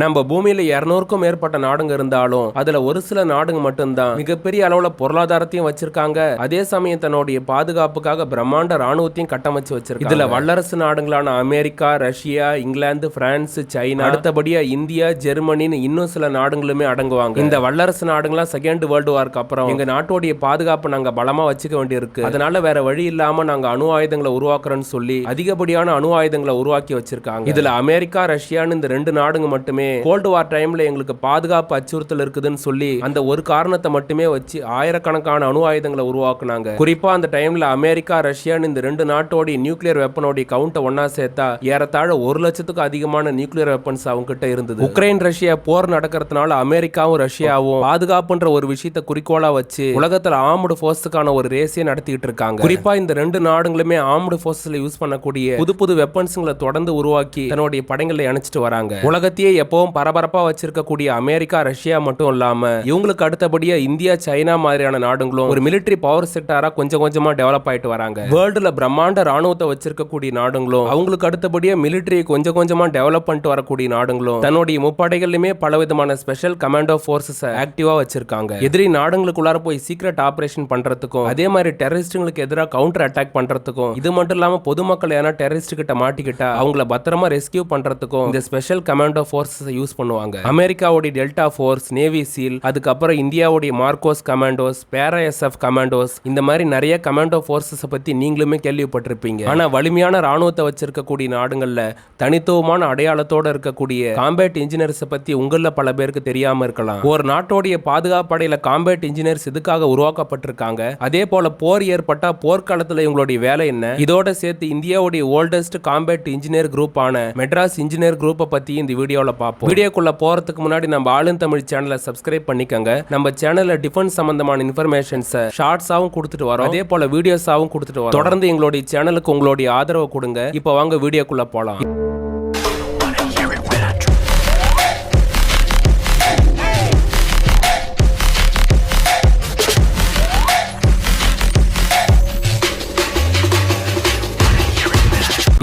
நம்ம பூமியில இருநூறுக்கும் மேற்பட்ட நாடுங்க இருந்தாலும் அதுல ஒரு சில நாடுங்க மட்டும்தான். மிகப்பெரிய அளவுல பொருளாதாரத்தையும் வச்சிருக்காங்க. அதே சமயம் தன்னுடைய பாதுகாப்புக்காக பிரம்மாண்ட ராணுவத்தையும் கட்டமைச்சு வச்சிருக்காங்க. இதுல வல்லரசு நாடுகளான America Russia England France China அடுத்தபடியா இந்தியா ஜெர்மனின்னு இன்னும் சில நாடுகளுமே அடங்குவாங்க. இந்த வல்லரசு நாடுகள்லாம் செகண்ட் வேர்ல்டு வார்க்கு அப்புறம் எங்க நாட்டோடைய பாதுகாப்பு நாங்க பலமா வச்சுக்க வேண்டியிருக்கு. அதனால வேற வழி இல்லாம நாங்க அணு ஆயுதங்களை உருவாக்குறோம்னு சொல்லி அதிகப்படியான அணு ஆயுதங்களை உருவாக்கி வச்சிருக்காங்க. இதுல அமெரிக்கா ரஷ்யான்னு இந்த ரெண்டு நாடுங்க மட்டுமே கோல்டு வார் டைம்ல எங்களுக்கு பாதுகாப்பு அச்சுறுத்தல் இருக்குதுன்னு சொல்லி அந்த ஒரு காரணத்தை மட்டுமே வச்சு ஆயிரக்கணக்கான அணு ஆயுதங்களை உருவாக்குனாங்க. குறிப்பா அந்த டைம்ல அமெரிக்கா ரஷ்யான்னு இந்த ரெண்டு நாட்டோடைய நியூக்ளியர் வெப்பனோடைய கவுண்ட்டை ஒன்னா சேர்த்தா ஏறத்தாழ ஒரு லட்சத்துக்கு அதிகமான நியூக்ளியர் வெப்பன்ஸ் அவங்க கிட்ட இருந்தது. உக்ரைன் ரஷ்யா போர் நடக்கிறதுனால அமெரிக்காவும் ரஷ்யாவும் பாதுகாப்புன்ற ஒரு விஷயத்தை குறிக்கோளா வச்சு உலகத்துல ஆர்முடு போர்ஸுக்கான ஒரு ரேஸே நடத்திட்டு இருக்காங்க. குறிப்பா இந்த ரெண்டு நாடுகளுமே ஆர்முடு போர்ஸ்ல யூஸ் பண்ணக்கூடிய புது புது வெப்பன்ஸ்களை தொடர்ந்து உருவாக்கி தன்னுடைய படைகளை அணைச்சிட்டு வராங்க. உலகத்தையே எப்பவும் பரபரப்பாக வச்சிருக்கக்கூடிய அமெரிக்கா ரஷ்யா மட்டும் இல்லாமல் இவங்களுக்கு அடுத்தபடியா இந்தியா சைனா மாதிரியான நாடுகளும் ஒரு மிலிட்டரி பவர் செக்டாரா கொஞ்சம் கொஞ்சமா டெவலப் ஆயிட்டு வராங்க. வேர்ல்டுல பிரம்மாண்ட ராணுவத்தை வச்சிருக்கக்கூடிய நாடுகளும் அவங்களுக்கு அடுத்தபடியா மிலிட்டரி கொஞ்சம் கொஞ்சமா டெவலப் பண்ணிட்டு வரக்கூடிய நாடுகளும் தன்னுடைய முப்படைகள்லையுமே பல விதமான ஸ்பெஷல் கமாண்டோ ஃபோர்ஸஸ் ஆக்டிவா வச்சிருக்காங்க. எதிரி நாடுங்களுக்குள்ளார போய் சீக்ரெட் ஆபரேஷன் பண்றதுக்கும் அதே மாதிரி டெரரிஸ்டுங்களுக்கு எதிராக கவுண்டர் அட்டாக் பண்றதுக்கும் இது மட்டும் இல்லாம பொதுமக்கள் ஏன்னா டெரரிஸ்ட் கிட்ட மாட்டிக்கிட்டா அவங்கள பத்திரமா ரெஸ்கியூ பண்றதுக்கும் இந்த ஸ்பெஷல் கமாண்டோ ஃபோர்ஸஸை யூஸ் பண்ணுவாங்க. அமெரிக்காவுடைய டெல்டா ஃபோர்ஸ் நேவி சீல் அதுக்கப்புறம் இந்தியாவுடைய MARCOS commandos para S F commandos இந்த மாதிரி நிறைய கமாண்டோ ஃபோர்ஸஸை பற்றி நீங்களுமே கேள்விப்பட்டிருப்பீங்க. ஆனால் வலிமையான ராணுவத்தை வச்சிருக்கக்கூடிய நாடுகளில் தனித்துவமான அடையாளத்தோட இருக்கக்கூடிய காம்பேட் இன்ஜினியர்ஸை பற்றி உங்கள பல பேருக்கு தெரியாமல் இருக்கலாம். ஒரு நாட்டோடைய பாதுகாப்படையில் காம்பேட் இன்ஜினியர்ஸ் இதுக்காக உருவாக்கப்பட்டிருக்காங்க? அதே போல போர் ஏற்பட்டா போர்க்காலத்தில் இவங்களுடைய வேலை என்ன? இதோட சேர்த்து இந்தியாவுடைய ஓல்டஸ்ட் காம்பேட் இன்ஜினியர் குரூப் ஆன மெட்ராஸ் இன்ஜினியர் குரூப்பை பற்றி இந்த வீடியோவில் பார்ப்போம் வீடியோக்குள்ள போறதுக்கு முன்னாடி நம்ம ஆளும் தமிழ் சேனலை சப்ஸ்கிரைப் பண்ணிக்கங்க. நம்ம சேனல்ல டிஃபென்ஸ் சம்பந்தமான இன்ஃபர்மேஷன்ஸை ஷார்ட்ஸாவும் கொடுத்துட்டு வரோம். அதே போல வீடியோஸாவும் கொடுத்துட்டு வரோம். தொடர்ந்து எங்களுடைய சேனலுக்கு உங்களுடைய ஆதரவு கொடுங்க. இப்போ வாங்க வீடியோக்குள்ள போலாம்.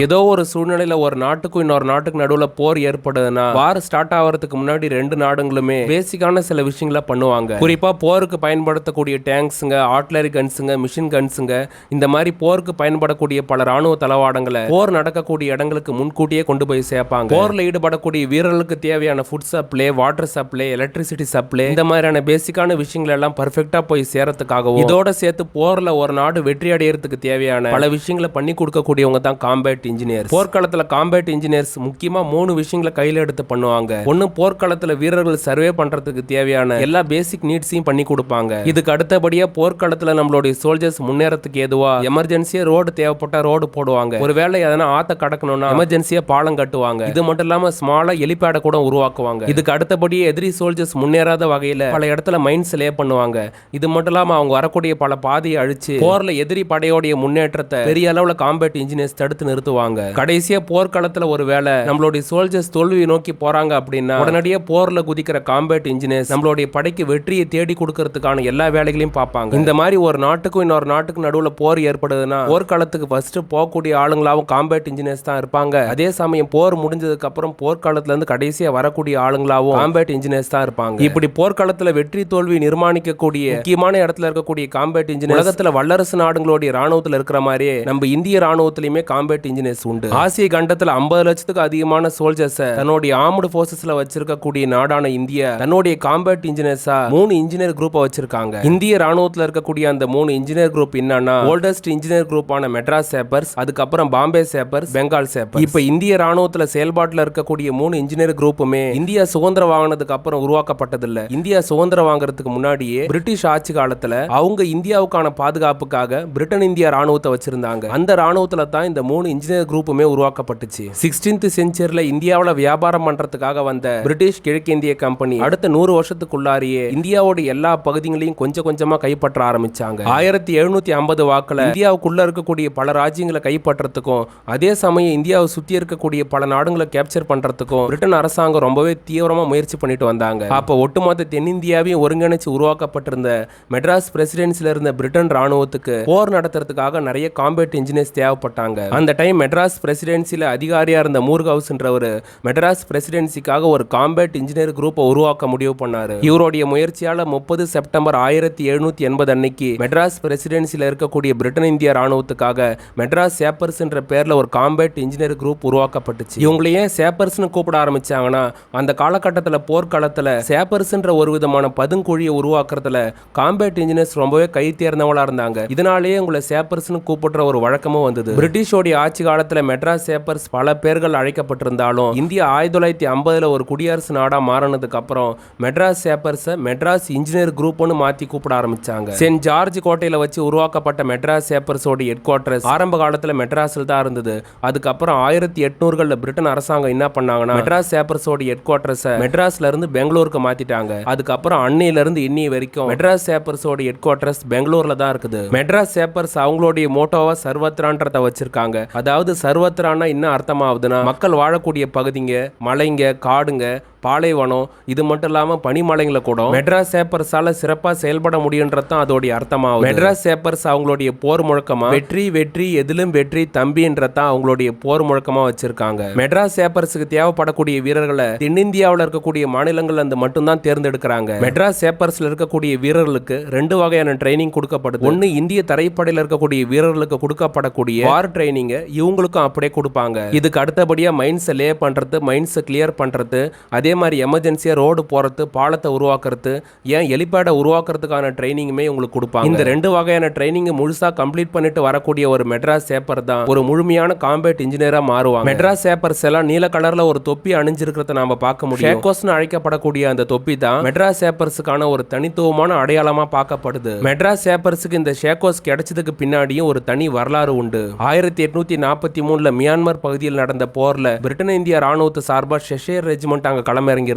ஏதோ ஒரு சூழ்நிலையில ஒரு நாட்டுக்கும் இன்னொரு நாட்டுக்கு நடுவுல போர் ஏற்படுதுன்னா வார் ஸ்டார்ட் ஆகிறதுக்கு முன்னாடி ரெண்டு நாடுங்களுமே பேசிக்கான சில விஷயங்களை பண்ணுவாங்க. குறிப்பா போருக்கு பயன்படுத்தக்கூடிய டேங்க்ஸுங்க ஆர்ட்லரி கன்ஸுங்க மிஷின் கன்ஸுங்க இந்த மாதிரி போருக்கு பயன்படக்கூடிய பல ராணுவ தளவாடங்களை போர் நடக்கக்கூடிய இடங்களுக்கு முன்கூட்டியே கொண்டு போய் சேர்ப்பாங்க. போர்ல ஈடுபடக்கூடிய வீரர்களுக்கு தேவையான food supply water supply electricity supply இந்த மாதிரியான பேசிக்கான விஷயங்கள் எல்லாம் பர்ஃபெக்டா போய் சேரத்துக்காகவும் இதோட சேர்த்து போர்ல ஒரு நாடு வெற்றி அடையறதுக்கு தேவையான பல விஷயங்களை பண்ணி கொடுக்கக்கூடியவங்க தான் காம்பேட் இன்ஜினியர் போர்க்களத்துல காம்பேட் இன்ஜினியர்ஸ் முக்கியமா மூணு விஷயங்களை கையில் எடுத்து பண்ணுவாங்க. ஒன்று போர்க்களத்துல வீரர்கள் சர்வே பண்றதுக்கு தேவையான எல்லா பேசிக் நீட்ஸையும் பண்ணி கொடுப்பாங்க. இதுக்கு அடுத்தபடியாக போர்க்களத்துல நம்மளுடைய சோல்ஜர்ஸ் முன்னேறதுக்கு எதுவா எமர்ஜென்சியா ரோடு தேவைப்பட்டா ரோடு போடுவாங்க. ஒருவேளை எதனா ஆத்த கடக்கணும்னா எமர்ஜென்சியா பாலம் கட்டுவாங்க. இது மட்டும் இல்லாம ஸ்மாலா எலிபேட கூட உருவாக்குவாங்க. இதுக்கு அடுத்தபடியே எதிரி சோல்ஜர்ஸ் முன்னேறாத வகையில பல இடத்துல மைண்ட்ஸ் லே பண்ணுவாங்க. இது மட்டும் இல்லாம அவங்க வரக்கூடிய பல பாதையை அழிச்சு போர்ல எதிரி படையோடைய முன்னேற்றத்தை பெரிய அளவில் காம்பேட் இன்ஜினியர்ஸ் தடுத்து நிறுத்துவாங்க. கடைசியா போர்க்களத்துல ஒரு வேலை நம்மளுடைய சோல்ஜர்ஸ் தோல்வியை நோக்கி போறாங்க அப்படின்னா உடனடியே போர்ல குதிக்கிற காம்பேட் இன்ஜினியர்ஸ் நம்மளுடைய படைக்கு வெற்றியை தேடி கொடுக்கறதுக்கான எல்லா வேலைகளையும் பார்ப்பாங்க. இந்த மாதிரி ஒரு நாட்டுக்கும் இன்னொரு நாட்டுக்கு நடுவுல போர் ஏற்படுதுன்னா போர்க்களத்துக்கு ஃபர்ஸ்ட் போகக்கூடிய ஆளுங்களாவும் காம்பேட் இன்ஜினியர்ஸ் தான் இருப்பாங்க. அதே சமயம் போர் முடிஞ்சதுக்கு அப்புறம் போர்க்காலத்துல இருந்து கடைசியா வரக்கூடிய ஆளுங்களாவும் காம்பேட் இன்ஜினியர்ஸ் தான் இருப்பாங்க. இப்படி போர்க்களத்துல வெற்றி தோல்வி நிர்மாணிக்கக்கூடிய முக்கியமான இடத்துல இருக்கக்கூடிய காம்பேட் இன்ஜினியர் உலகத்துல வல்லரசு நாடுகளுடைய ராணுவத்துல இருக்கிற மாதிரியே நம்ம இந்திய ராணுவத்திலயுமே காம்பேட் இன்ஜினியர்ஸ் உண்டு. ஆசிய கண்டத்துல ஐம்பது லட்சத்துக்கு அதிகமான சோல்ஜர்ஸ் தன்னுடைய ஆர்ம்டு போர்சஸ்ல வச்சிருக்கக்கூடிய நாடான இந்தியா தன்னுடைய காம்பேட் இன்ஜினியர்ஸா மூணு இன்ஜினியர் குரூப் வச்சிருக்காங்க. இந்திய ராணுவத்துல இருக்கக்கூடிய அந்த மூணு இன்ஜினியர் குரூப் என்னன்னா ஓல்டஸ்ட் இன்ஜினியர் குரூப் ஆன மெட்ராஸ் சேப்பர்ஸ் அதுக்கப்புறம் பாம்பே சேப்பர்ஸ் பெங்கால் சேப்பர் இப்ப இந்திய ராணுவத்துல செயல்பாட்டுல இருக்கக்கூடிய மூணு இன்ஜினியர் குரூப்புமே இந்தியா சுதந்திரம் வாங்கினதுக்கு அப்புறம் உருவாக்கப்பட்டதில்ல. இந்தியா சுதந்திரம் வாங்குறதுக்கு முன்னாடியே பிரிட்டிஷ் ஆட்சி காலத்துல அவங்க இந்தியாவுக்கான பாதுகாப்புக்காக பிரிட்டன் இந்தியா ராணுவத்தை வச்சிருந்தாங்க. அந்த ராணுவத்துல தான் இந்த மூணு இன்ஜினியர் குரூப்புமே உருவாக்கப்பட்டுச்சு. சிக்ஸ்டீன்த் செஞ்சுரியில் இந்தியாவில் வியாபாரம் பண்றதுக்காக வந்த பிரிட்டிஷ் கிழக்கிந்திய கம்பெனி அடுத்த நூறு வருஷத்துக்குள்ளாரியே இந்தியாவோட எல்லா பகுதிகளையும் கொஞ்சம் கொஞ்சமா கைப்பற்ற ஆரம்பிச்சாங்க. ஆயிரத்தி எழுநூத்தி ஐம்பது வாக்குல இந்தியாவுக்குள்ள இருக்கக்கூடிய பல ராஜ்யங்களை கைப்பற்றத்துக்கும் அதே சமயம் இந்தியாவை சுத்தி இருக்கக்கூடிய பல நாடுகளை கேப்சர் பண்றதுக்கும் பிரிட்டன் அரசாங்கம் ரொம்பவே தீவிரமா முயற்சி பண்ணிட்டு வந்தாங்க. அப்போ ஒட்டுமொத்த தென்னிந்தியாவையும் ஒருங்கிணைச்சு உருவாக்கப்பட்டிருந்த மெட்ராஸ் பிரசிடென்சில இருந்த பிரிட்டன் ராணுவத்துக்கு போர் நடத்துறதுக்காக நிறைய காம்பேட் இன்ஜினியர்ஸ் தேவைப்பட்டாங்க. அந்த டைம் மெட்ராஸ் பிரசிடென்சியில் அதிகாரியாக இருந்த மூர்கவுஸ்ன்றவர் மெட்ராஸ் பிரசிடென்சிக்காக ஒரு காம்பேட் இன்ஜினியர் குரூப்பை உருவாக்க முடிவு பண்ணாரு. இவருடைய முயற்சியால் முப்பது செப்டம்பர் ஆயிரத்தி எழுநூத்தி எண்பது அன்னைக்கு மெட்ராஸ் பிரசிடென்சியில் இருக்கக்கூடிய பிரிட்டன் இந்திய ராணுவத்துக்காக மெட்ராஸ் சேப்பர்ஸ் என்ற ஒரு காம்பேட் இன்ஜினியர் குரூப் உருவாக்கப்பட்டுச்சு. இவங்களை ஏன் சேப்பர்ஸ்னு கூப்பிட ஆரம்பிச்சாங்கன்னா அந்த காலகட்டத்தில் போர்க்காலத்தில் சேப்பர்ஸ்ன்ற ஒரு விதமான பதுங்குழியை உருவாக்குறதுல காம்பேட் இன்ஜினியர்ஸ் ரொம்பவே கை தேர்ந்தவங்களா இருந்தாங்க. இதனாலேயே உங்களை சேப்பர்ஸ்னு கூப்பிடுற ஒரு வழக்கமும் வந்தது. பிரிட்டிஷோடைய ஆட்சி காலத்தில் மெட்ராஸ் சேப்பர்ஸ் பல பேர்கள் அழைக்கப்பட்டிருந்தாலும் இந்தியா ஆயிரத்தி தொள்ளாயிரத்தி ஐம்பதில் ஒரு குடியரசு நாடாக மாறினதுக்கு அப்புறம் மெட்ராஸ் சேப்பர்ஸை மெட்ராஸ் இன்ஜினியர் குரூப்னு மாற்றி கூப்பிட ஆரம்பிச்சாங்க. சென்ட் ஜார்ஜ் கோட்டையில் வச்சு உருவாக்கப்பட்ட மெட்ராஸ் சேப்பர்ஸோட ஹெட் குவார்டர்ஸ் ஆரம்ப காலத்தில் மெட்ராஸில் தான் இருந்தது. அதுக்கப்புறம் ஆயிரத்தி எட்நூறுகளில் பிரிட்டன் அரசாங்கம் என்ன பண்ணாங்கன்னா மெட்ராஸ் சேப்பர்ஸோட ஹெட் குவார்டர்ஸை மெட்ராஸ்ல இருந்து பெங்களூருக்கு மாத்திட்டாங்க. அதுக்கப்புறம் அன்னையில இருந்து இன்னி வரைக்கும் மெட்ராஸ் சேப்பர்ஸோட ஹெட் குவார்டர்ஸ் பெங்களூர்ல தான் இருக்குது. மெட்ராஸ் சேப்பர்ஸ் அவங்களுடைய மோட்டோவா சர்வத்ரான்றத வச்சிருக்காங்க. அதாவது சர்வத்ரான்னா என்ன அர்த்தமாகுதுன்னா மக்கள் வாழக்கூடிய பகுதிங்க மலைங்க காடுங்க பாலைவனம் இது மட்டும் இல்லாம பனிமலைங்களை கூட மெட்ராஸ் சேப்பர்ஸால சிறப்பா செயல்பட முடியுன்றதான் அதோடைய அர்த்தமாகும் மெட்ராஸ் சேப்பர்ஸ் அவங்களுடைய போர் முழக்கமா? வெற்றி வெற்றி எதிலும் வெற்றி தம்பின்றதான் அவங்களுடைய போர் முழக்கமா வச்சிருக்காங்க. மெட்ராஸ் சேப்பர்ஸுக்கு தேவைப்படக்கூடிய வீரர்களை தென்னிந்தியாவில் இருக்கக்கூடிய மாநிலங்கள்ல இருந்து மட்டும்தான் தேர்ந்தெடுக்கிறாங்க. மெட்ராஸ் சேப்பர்ஸ்ல இருக்கக்கூடிய வீரர்களுக்கு ரெண்டு வகையான ட்ரைனிங் கொடுக்கப்படுது. ஒன்னு இந்திய தரைப்படையில் இருக்கக்கூடிய வீரர்களுக்கு கொடுக்கப்படக்கூடிய வார் ட்ரைனிங் இவங்களுக்கும் அப்படியே கொடுப்பாங்க. இதுக்கு அடுத்தபடியா மைண்ட்ஸை லே பண்றது மைண்ட்ஸை கிளியர் பண்றது அதே மாதிரி எமர்ஜென்சியா ரோடு போறது பாலத்தை உருவாக்குறது ஏன் எலிபேடை உருவாக்குறதுக்கான ட்ரைனிங்குமே உங்களுக்கு கொடுப்பாங்க. இந்த ரெண்டு வகையான ட்ரைனிங் முழுசா கம்ப்ளீட் பண்ணிட்டு வரக்கூடிய ஒரு மெட்ராஸ் சேப்பர் தான் ஒரு முழுமையான காம்பேட் இன்ஜினியரா மாறுவாங்க. மெட்ராஸ் சேப்பர்ஸ் எல்லாம் நீல கலர்ல ஒரு தொப்பி அணிஞ்சிருக்கிறத நாம பார்க்க முடியும். ஷேக்கோஸ்னு அழைக்கப்படக்கூடிய அந்த தொப்பி தான் மெட்ராஸ் சேப்பர்ஸுக்கான ஒரு தனித்துவமான அடையாளமா பார்க்கப்படுது. மெட்ராஸ் சேப்பர்ஸுக்கு இந்த ஷேக்கோஸ் கிடைச்சதுக்கு பின்னாடியும் ஒரு தனி வரலாறு உண்டு. ஆயிரத்தி எட்நூத்தி நாற்பத்தி மூணுல மியான்மர் பகுதியில் நடந்த போர்ல பிரிட்டன் இந்திய ராணுவத்து சார்பா ஷெஷேர் ரெஜிமெண்ட் அங்க களமிறங்கி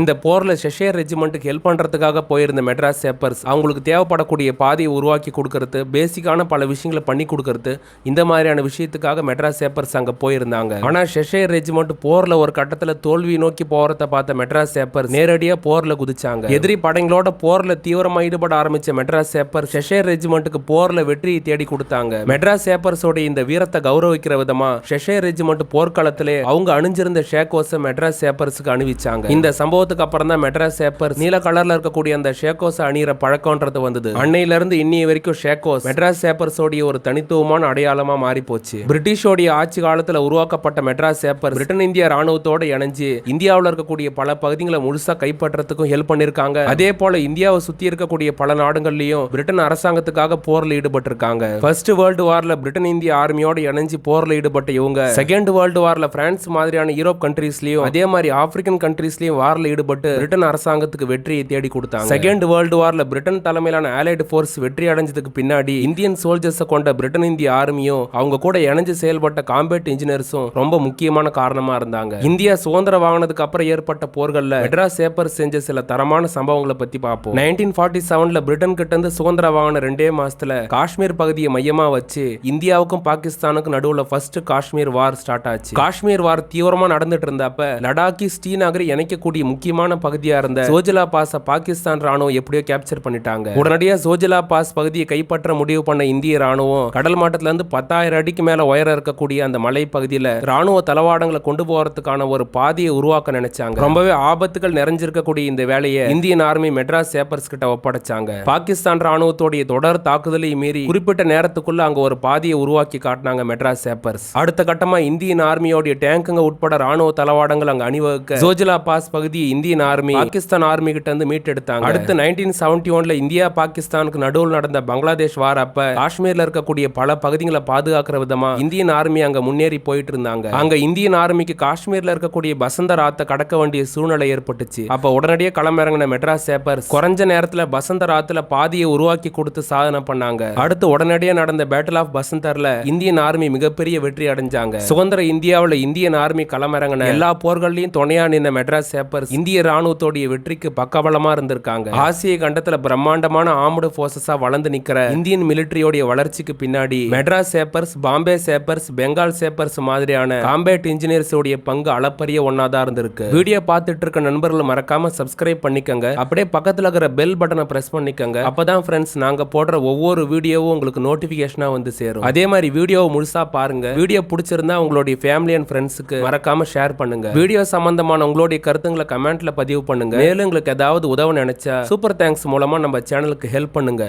இந்த போர்ல செஷேர் ரெஜிமெண்ட்டுக்கு ஹெல்ப் பண்றதுக்காக போயிருந்த மெட்ராஸ் சேப்பர்ஸ் அவங்களுக்கு தேவைப்படக்கூடிய பாதையை உருவாக்கி கொடுக்கறது பேசிக்கான பல விஷயங்களை பண்ணி கொடுக்கறது இந்த மாதிரியான விஷயத்துக்காக மெட்ராஸ் சேப்பர்ஸ் அங்க போயிருந்தாங்க. ஆனா செஷேர் ரெஜிமெண்ட் போர்ல ஒரு கட்டத்துல தோல்வி நோக்கி போறத பார்த்த மெட்ராஸ் சேப்பர் நேரடியா போர்ல குதிச்சாங்க. எதிரி படைங்களோட போர்ல தீவிரமா ஈடுபட ஆரம்பிச்ச மெட்ராஸ் சேப்பர் செஷேர் ரெஜிமெண்ட்டுக்கு போர்ல வெற்றியை தேடி கொடுத்தாங்க. மெட்ராஸ் சேப்பர்ஸோட இந்த வீரத்தை கௌரவிக்கிற விதமா செஷேர் ரெஜிமெண்ட் போர்க்களத்திலே அவங்க அணிஞ்சிருந்த ஷேக்கோஸை மெட்ராஸ் சேப்பர்ஸுக்கு அணிவிச்சாங்க இந்த சம்பவத்துக்கு அப்புறம் தான் மெட்ராஸ் சேப்பர் நீல கலர்ல இருக்கக்கூடிய அந்த ஷேக்கோஸ் அணியிற பழக்கம்ன்றது வந்தது. அன்னையில இருந்து இன்னைய வரைக்கும் ஷேக்கோஸ் மெட்ராஸ் சேப்பர்ஸோடைய ஒரு தனித்துவமான அடையாளமா மாறி போச்சு பிரிட்டிஷோடைய ஆட்சி காலத்துல உருவாக்கப்பட்ட மெட்ராஸ் சேப்பர் பிரிட்டன் இந்திய ராணுவத்தோட இணைஞ்சு இந்தியாவில் இருக்கக்கூடிய பல பகுதிகளை முழுசா கைப்பற்றத்துக்கும் ஹெல்ப் பண்ணிருக்காங்க. அதே போல இந்தியாவை சுத்தி இருக்கக்கூடிய பல நாடுகள்லயும் பிரிட்டன் அரசாங்கத்துக்காக போர்ல ஈடுபட்டிருக்காங்க. ஃபர்ஸ்ட் வேர்ல்டு வார்ல பிரிட்டன் இந்திய ஆர்மியோட இணைஞ்சு போர்ல ஈடுபட்ட இவங்க. செகண்ட் வேர்ல்டு வார்ல பிரான்ஸ் மாதிரியான யூரோப் கண்ட்ரீஸ்லயும் அதே மாதிரி ஆப்பிரிக்கன் கண்ட்ரீஸ்லயும் வார்ல ஈடுபட்டு பிரிட்டன் அரசாங்கத்துக்கு வெற்றியை தேடி கொடுத்தாங்க. செகண்ட் வேர்ல்டு வார்ல பிரிட்டன் தலைமையிலான ஆலைடு ஃபோர்ஸ் வெற்றி அடைஞ்சதுக்கு பின்னாடி இந்தியன் சோல்ஜர்ஸை கொண்ட பிரிட்டன் இந்திய ஆர்மியும் அவங்க கூட இணைஞ்சு செயல்பட்ட காம்பேட் இன்ஜினியர்ஸும் ரொம்ப முக்கியமான காரணமா இருந்தாங்க. இந்தியா சுதந்திரம் வாங்கினதுக்கு அப்புறம் ஏற்பட்ட போர்கள்ல மெட்ராஸ் சேப்பர் செஞ்ச சில தரமான சம்பவங்களை பத்தி பார்ப்போம். நைன்டீன் ஃபார்ட்டி செவன்ல பிரிட்டன் கிட்ட இருந்து சுதந்திரம் வாங்கின ரெண்டே மாசத்துல காஷ்மீர் பகுதியை மையமா வச்சு இந்தியாவுக்கும் பாகிஸ்தானுக்கும் நடுவுல ஃபர்ஸ்ட் காஷ்மீர் வார் ஸ்டார்ட் ஆச்சு. காஷ்மீர் வார் தீவிரமா நடந்துட்டு இருந்தப்ப லடாக்கி ஸ்ரீநகரை இணைக்கக்கூடிய முக்கியமான பகுதியா இருந்த சோஜிலா பாஸ பாகிஸ்தான் ராணுவம் எப்படியோ கேப்சர் பண்ணிட்டாங்க. உடனடியா சோஜிலா பாஸ் பகுதியை கைப்பற்ற முடிவு பண்ண இந்திய ராணுவம் கடல் மட்டத்துல இருந்து பத்தாயிரம் அடிக்கு மேல உயரம் இருக்கக்கூடிய அந்த மலை பகுதியில ராணுவ தளவாடங்களை கொண்டு போறதுக்கான ஒரு பாதையை உருவாக்க நினைச்சாங்க. ரொம்பவே ஆபத்துகள் நிறைஞ்சிருக்கக்கூடிய இந்த வேலையை இந்தியன் ஆர்மி மெட்ராஸ் சேப்பர்ஸ் கிட்ட ஒப்படைச்சாங்க. பாகிஸ்தான் ராணுவத்தோடைய தொடர் தாக்குதலை மீறி குறிப்பிட்ட நேரத்துக்குள்ள அங்க ஒரு பாதையை உருவாக்கி காட்டினாங்க மெட்ராஸ் சேப்பர்ஸ் அடுத்த கட்டமா இந்தியன் ஆர்மியோடைய டேங்குங்க உட்பட ராணுவ தளவாடங்கள் அங்க அணிவகுக்க ஜோஜிலா பாஸ் பகுதியை இந்தியன் ஆர்மி பாகிஸ்தான் ஆர்மி கிட்ட இருந்து மீட்டெடுத்தாங்க. அடுத்து நைன்டீன் செவன்டி ஒன்ல இந்தியா பாகிஸ்தானுக்கு நடுவில் நடந்த பங்களாதேஷ் வார் அப்ப காஷ்மீர்ல இருக்கக்கூடிய பல பகுதிகளை பாதுகாக்கிற விதமா இந்தியன் ஆர்மி அங்க முன்னேறி போயிட்டு இருந்தாங்க அங்க இந்தியன் ஆர்மிக்கு காஷ்மீர்ல இருக்கக்கூடிய பசந்த ராத்தை கடக்க வேண்டிய சூழ்நிலை ஏற்பட்டுச்சு. அப்ப உடனடியே களமிறங்கின மெட்ராஸ் சேப்பர் குறைஞ்ச நேரத்துல பசந்த ராத்துல பாதியை உருவாக்கி கொடுத்து சாதனை பண்ணாங்க. அடுத்து உடனடியே நடந்த பேட்டில் ஆஃப் பசந்தர்ல இந்தியன் ஆர்மி மிகப்பெரிய வெற்றி அடைஞ்சாங்க. சுதந்திர இந்தியாவில் இந்தியன் ஆர்மி களமிறங்கின எல்லா போர்கள்லயும் துணையா நின்ன மெட்ராஸ் சேப்பர்ஸ் இந்திய ராணுவத்தோடைய வெற்றிக்கு பக்கபலமா இருந்திருக்காங்க. ஆசிய கண்டத்துல பிரம்மாண்டமான ஆர்ம்டு போர்சஸா வளர்ந்து நிக்கிற இந்தியன் மிலிட்டரியோடைய வளர்ச்சிக்கு பின்னாடி மெட்ராஸ் சேப்பர்ஸ் பாம்பே சேப்பர்ஸ் பெங்கால் சேப்பர்ஸ் மாதிரியான காம்பேட் இன்ஜினியர்ஸ் உடைய பங்கு அளப்பரிய ஒன்னாதான் இருந்திருக்கு. வீடியோ பார்த்துட்டு இருக்க நண்பர்கள் மறக்காம சப்ஸ்கிரைப் பண்ணிக்கங்க. அப்படியே பக்கத்துல இருக்கிற பெல் பட்டனை பிரஸ் பண்ணிக்கங்க. அப்பதான் ஃப்ரெண்ட்ஸ் நாங்க போடுற ஒவ்வொரு வீடியோவும் உங்களுக்கு நோட்டிபிகேஷனா வந்து சேரும். அதே மாதிரி வீடியோவை முழுசா பாருங்க. வீடியோ பிடிச்சிருந்தா உங்களுடைய ஃபேமிலி அண்ட் ஃப்ரெண்ட்ஸுக்கு மறக்காம ஷேர் பண்ணுங்க. வீடியோ சம்பந்தமான உங்களுடைய கருத்துங்களை கமெண்ட்ல பதிவு பண்ணுங்க. மேலும் உங்களுக்கு ஏதாவது உதவ நினைச்சா சூப்பர் தேங்க்ஸ் மூலமா நம்ம சேனலுக்கு ஹெல்ப் பண்ணுங்க.